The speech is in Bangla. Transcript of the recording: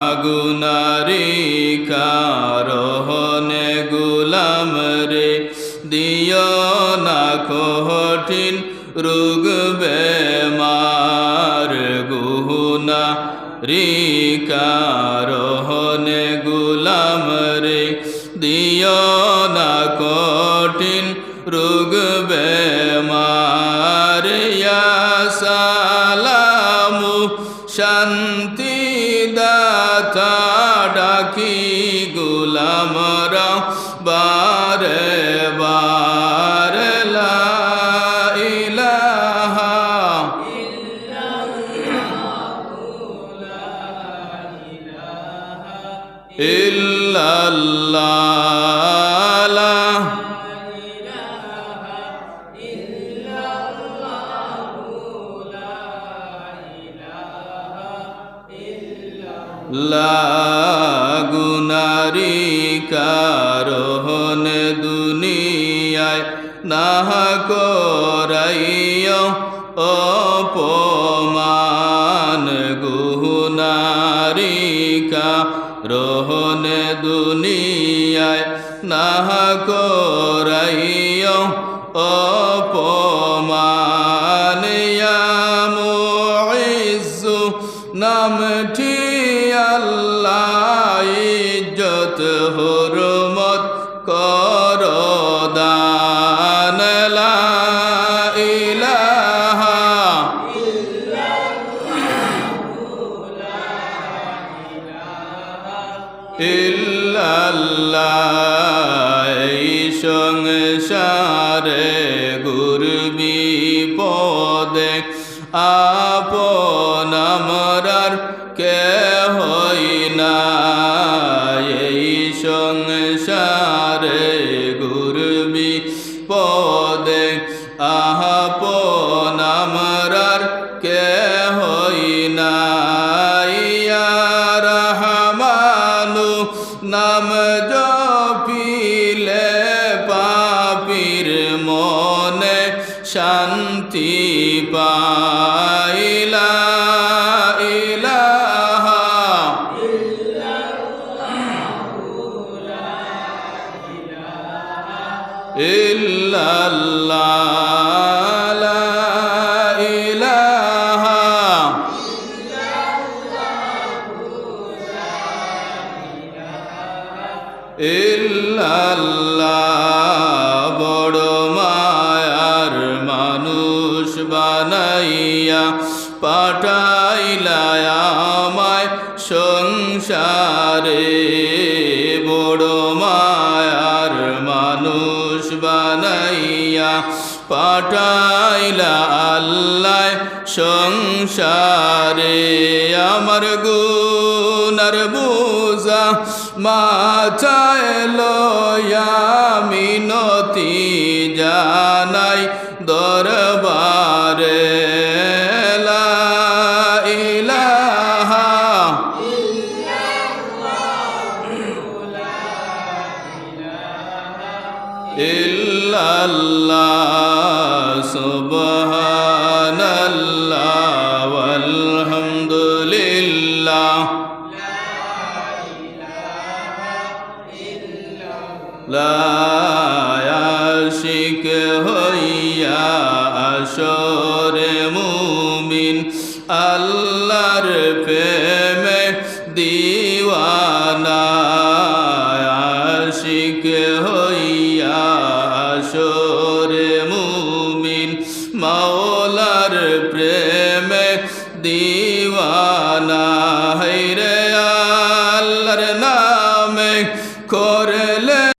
গুনারি কারহনে গুলাম রে দিয় না কঠিন রোগ বেমার গুনা রি কারহনে গুলামরা বারে বারে ইল্লাল্লাহ লাগুনারি কারহন দুনিয়ায় নাহ করাইয় অপমান গুনারি কারহন দুনিয়ায় নাহ করাইয় অপমান। নামটি আল্লাহ দান লা ইলাহা ইল্লাল্লাহ সংসারে গুরবি পদে আপন জপিলে পাপির মনে শান্তি পাইলা ইল্লাল্লাহ আমায় সংসারে বড় মায়ার মানুষ বানাইয়া পাঠাইলা আল্লাহ সংসারে। আমার গুনার বুঝা মাথায় লয়া মিনতি জানাই দরবারে। ইল্লাল্লাহ সুবহানাল্লাহ walhamdulillah লা আশিক হইয়া আসরে মুমিন আল্লাহর প্রেমে দিওয়ানা আশিক হইয়া আসরে মুমিন মাওলার প্রেমে দিওয়ানা।